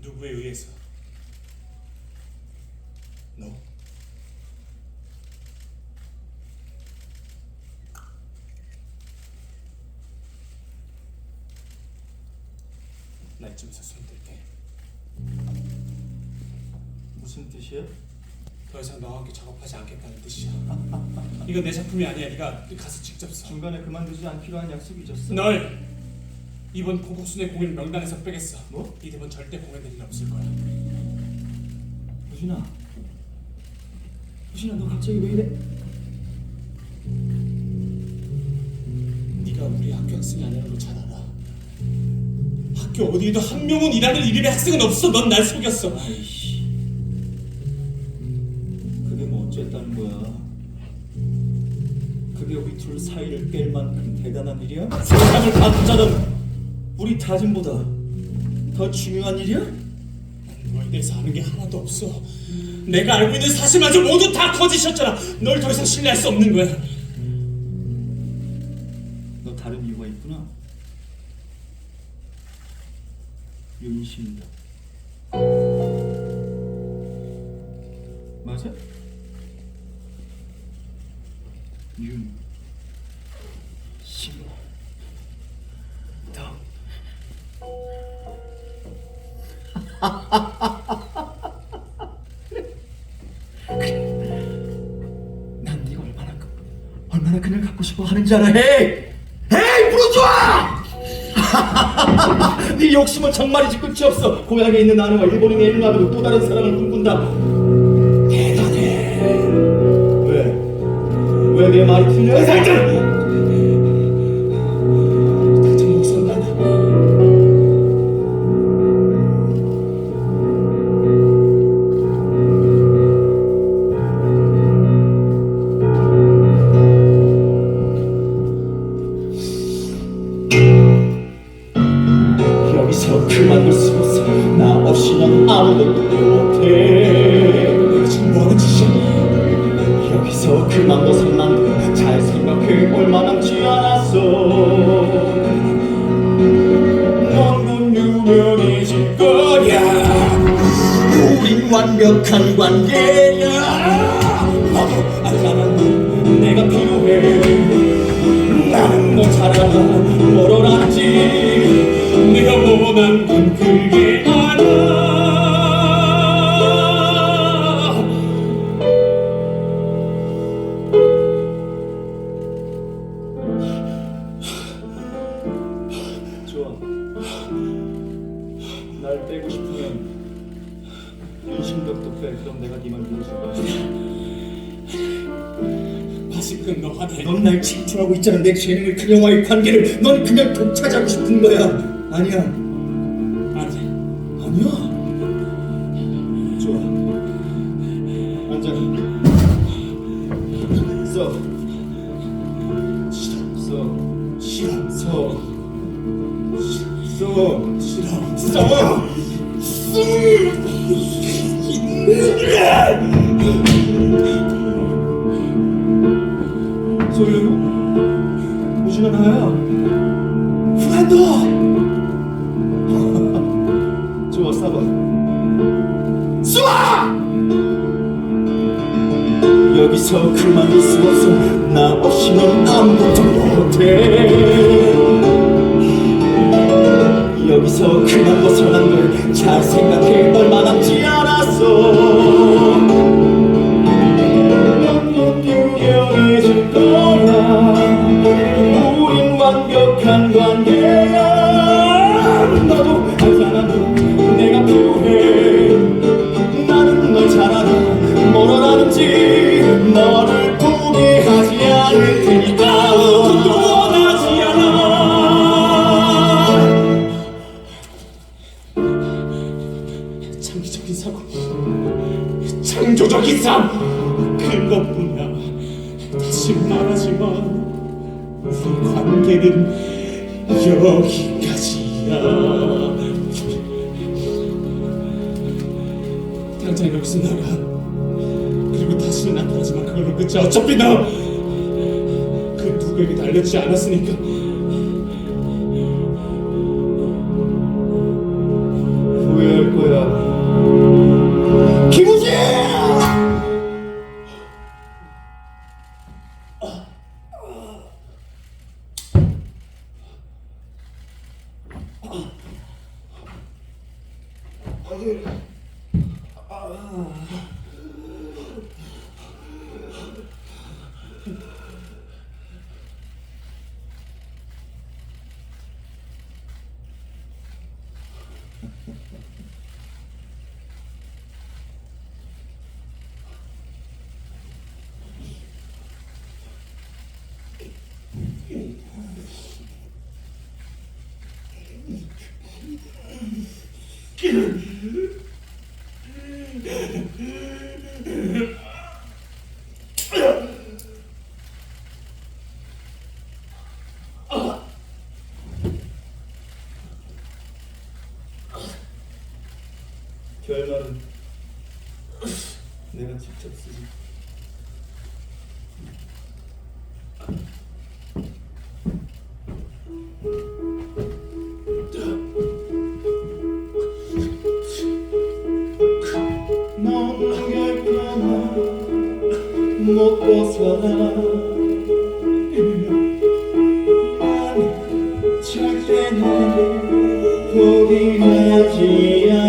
누구에 의해서? 너? 나 이쯤에서 손댈게. 무슨 뜻이야? 더 이상 너와 함께 작업하지 않겠다는 뜻이야. 이건 내 작품이 아니야. 네가 가서 직접 써. 중간에 그만두지 않기로 한 약속이 있었어. 널 이번 고국순의 공연 명단에서 빼겠어. 뭐? 이 대본 절대 공연될 일 없을 거야. 우진아. 우진아 너 갑자기 왜 이래? 네가 우리 학교 학생이 아니라는 걸잘 알아. 학교 어디에도 한 명은 일하는 이름의 학생은 없어. 넌 날 속였어. 아이씨. 그게 뭐 어쨌다는 거야? 그게 우리 둘 사이를 깰 만큼 대단한 일이야? 세상을 바꾸자는 우리 다짐보다 더 중요한 일이야? 너에 대해서 아는 게 하나도 없어. 내가 알고 있는 사실마저 모두 다 거짓이었잖아. 널 더 이상 신뢰할 수 없는 거야. 너 다른 이유가 있구나. 윤신다. 맞아? 윤. 난 네가 얼마나 그- 얼마나 그냥 갖고 싶어 하는지 알아. 헤이, 헤이, 부르주아! 네 욕심은 정말이지 끝이 없어. 고향에 있는 나누와 일본인의 애를 놔두고 또 다른 사랑을 꿈꾼다. 대단해. 왜? 왜 내 말이 틀려? 그만 벗어난 잘 생각해 얼마 남지 않았어 넌곧 유명해질 거야. 우린 완벽한 관계야. 너도 알잖아. 내가 필요해. 나는 너잘 알아 멀어놨지. 내가 원한 건 그게 아직은 너와 내넌날 질투하고 있잖아. 내 재능을 그녀와의 관계를 넌 그냥 독차지하고 싶은 거야. 아니야. 아니 아니야. 좋아. 앉아. 써. 싫어 써. 싫어 서. 써. 싫어 써. 쏠려고? 무시는 하야. 프란더. 좋아, 싸봐. 쏴! 여기서 그만 있수 없어. 나 없이 넌 아무것도 못해. 여기서 그만 벗어난 걸 잘 생각해 얼마 남지 않았어 어라는지. 너를 포기하지 않을 테니까. 원하지 않아. 창의적인 사고 창조적인 삶. 그것뿐이야. 다시 말하지만 우리 관계는 여기까지야. 당장 여기서 나가 그리고 다시는 나타나지만 그걸로 끝이야. 어차피 나 그 누구에게도 알려지지 않았으니까. 후회할 거야. 김우진! 아니, 아. 아. 결말은 내가 직접 쓰지. 못 벗어나 난 절대 널 포기하지